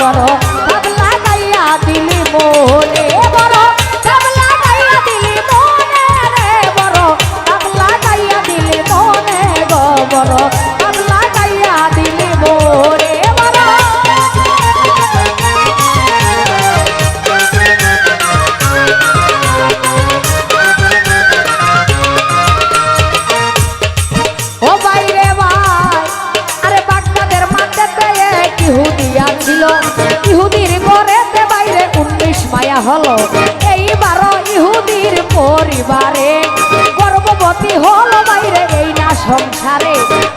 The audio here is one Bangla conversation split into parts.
বড়। বাবলা গাইয়া দিলি মনে হলো এইবার ইহুদির পরিবারে। গর্ভবতী হলো বাইরে, এই না সংসারে।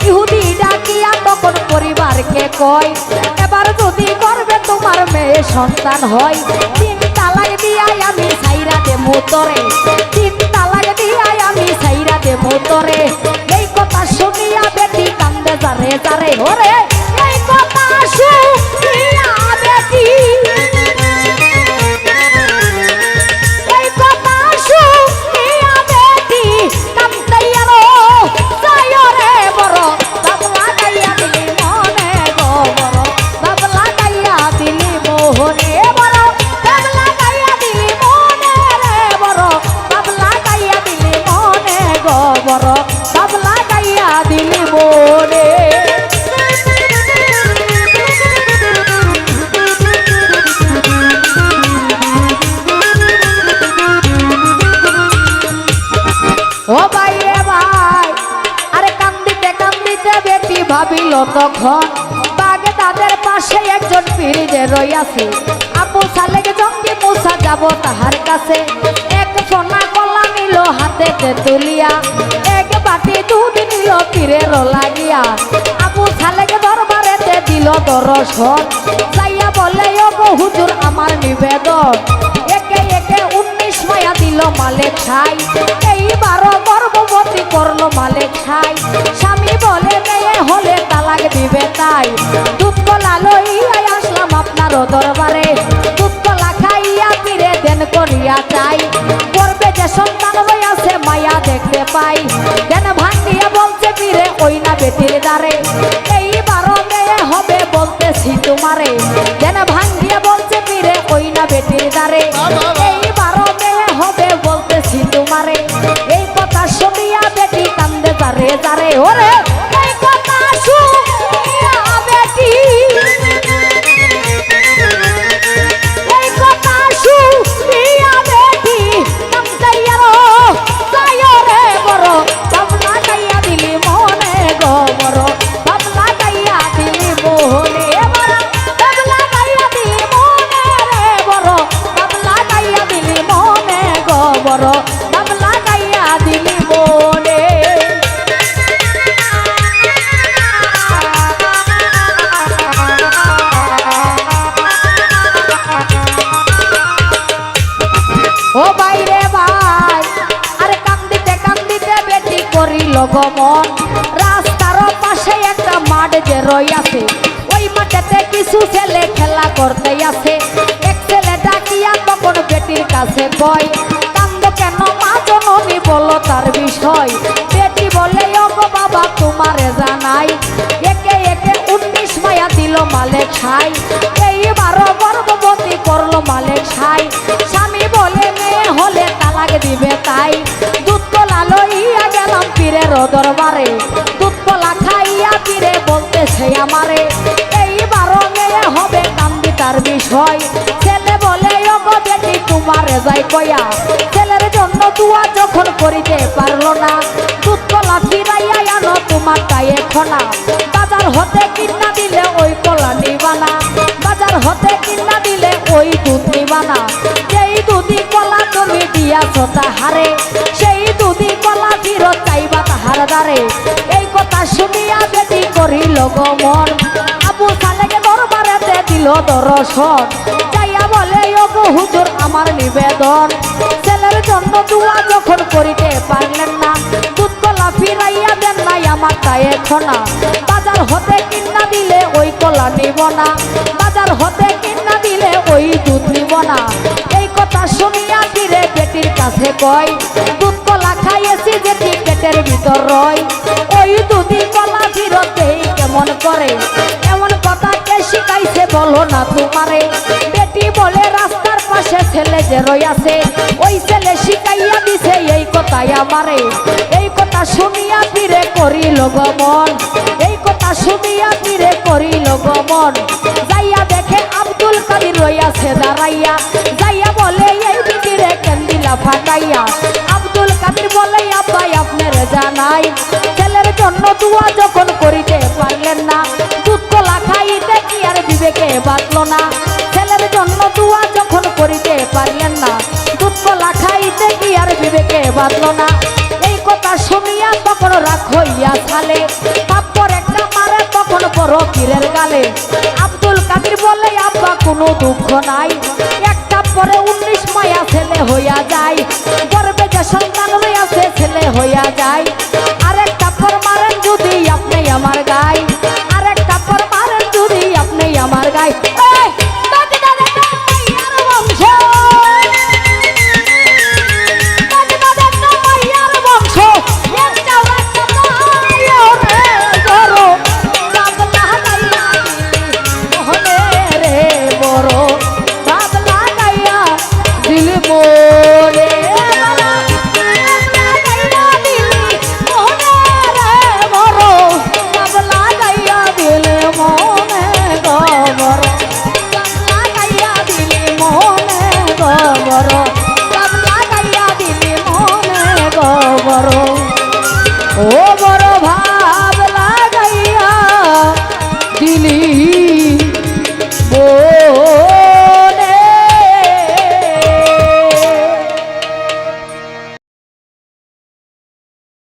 ইহুদি ডাকিয়া তখন পরিবারকে কয়, এবার যদি করবে তোমার মেয়ে সন্তান হয়, তিন তালাক দিয়াই আমি সাইরা দে মুতরে তিন তালাক দিয়াই আমি সাইরা দে মুতরে এই কথা শুনিয়া বেটি কান্দে যারে যারে, ওরে ও ভাই রে ভাই, আরে কান্দিতে কান্দিতে বেটি ভাবিল তখন, বাগে পাশে একজন পিড়িজে রইয়াছে। আপু সালেক জঙ্গি, মুসা যাব তাহার কাছে। এক সোনা কলা নিল হাতে তুলিয়া, এক বাটি দুধ নিল পীরের লাগিয়া আপু সালেক দরবারেতে দিল দর্শন, যাইয়া বলে, ও হুজুর, আমার নিবেদন। দিল মালিক ছাই। এইবারও গর্ভবতী করল মালিক ছাই। স্বামী বলে মেয়ে হলে তালাক দিবে তাই। দুধ কলা লইয়াই আসলাম আপনার দরবারে। দুধ কলা খাইয়া ফিরে দেন করিয়া চাই। করবে যে সন্তান রইয়াছে মায়া দেখতে পাই। দেন ভাঙ্গিয়া বলছে ফিরে ওই না বেটির দ্বারে। এইবারও মেয়ে হবে বলতেছি তোমারে। দেন ভাঙ্গিয়া বলছে ফিরে ওই না বেটির দ্বারে। যারে যারে ওরে করিল গমন রাস্তার পাশে একটা মাঠ যে রইয়াছে, ওই মাঠেতে কিছু ছেলে খেলা করতে আছে এক ছেলে ডাকিয়া তখন বেটির কাছে কয়, কান্দ কেন মা জননী বলো তার বিষয়? বেটি বলে ও গো বাবা, তোমারে জানাই, একে একে উনিশ মায়া দিল মালে খাই এইবারও গর্ভবতী করল মালে খাই স্বামী বলে, মেয়ে হলে তালাক দিবে তাই। দরবারে দুধ কলা খাইয়া পীরে বলতেছে আমারে এইবারও মেয়ে হবে কান্দি তার বিষয়। ছেলে বলে ও গো বেটি, তোমারে যাই কয়া। ছেলের জন্য দুয়া যখন করিতে পারল না, দুধ কলা ফিরাইয়া আনো তোমার গায়ে খোনা। বাজার হতে কিনা দিলে ওই কলা নিবানা। বাজার হতে কিনা দিলে ওই দুধ নিবানা। যেই দুধি কলা তুমি দিয়াছ তাহারে সেই গমন আবু সালেকে দরবারেতে দিল দর্শন। যাইয়া বলে ও গো হুজুর, আমার নিবেদন। ছেলের জন্য দুয়া যখন করিতে পারলেন না দুধ কলা ফিরাইয়া দেন নাই আমার গায়ে খনা। বাজার হতে কিনা দিলে ওই কলা নিব না। বাজার হতে কিনা দিলে ওই দুধ নিব না। এই কথা শুনিয়া ফিরে বেটির কাছে কয় দুধ কলা খাইয়েছি যেটি পেটের বলল না তোমারে। বেটি বলে, রাস্তার পাশে ছেলে যে রইয়াছে, ওই ছেলে শিখাইয়া দিছে এই কথাই আমারে। এই কথা শুনিয়া ফিরে করিল গমন এই কথা শুনিয়া ফিরে করিল গমন যাইয়া দেখে আব্দুল কাদির রইয়াছে দাঁড়াইয়া, যাইয়া বলে, এই বিটিরে কেন্দিলা ফাটাইয়া। আব্দুল কাদির বলে, আব্বাই আপনার জানাই, ছেলের জন্য দুয়া যখন করিতে পারলেন না বাঁচলো না। ছেলের জন্য দুয়া যখন করিতে পারলেন না দুধ কলা খাইতে কি আর বিবেকে বাঁচলো না। এই কথা শুনিয়া তখন রাখ হইয়া ছালে, তারপর একটা মারে তখন বড় পীরের গালে। আব্দুল কাদির বলে, আব্বা, কোনো দুঃখ নাই। একটা পরে উনিশ মায়া ছেলে হইয়া যায়। গর্বে যে সন্তান রইয়াছে ছেলে হইয়া যায়।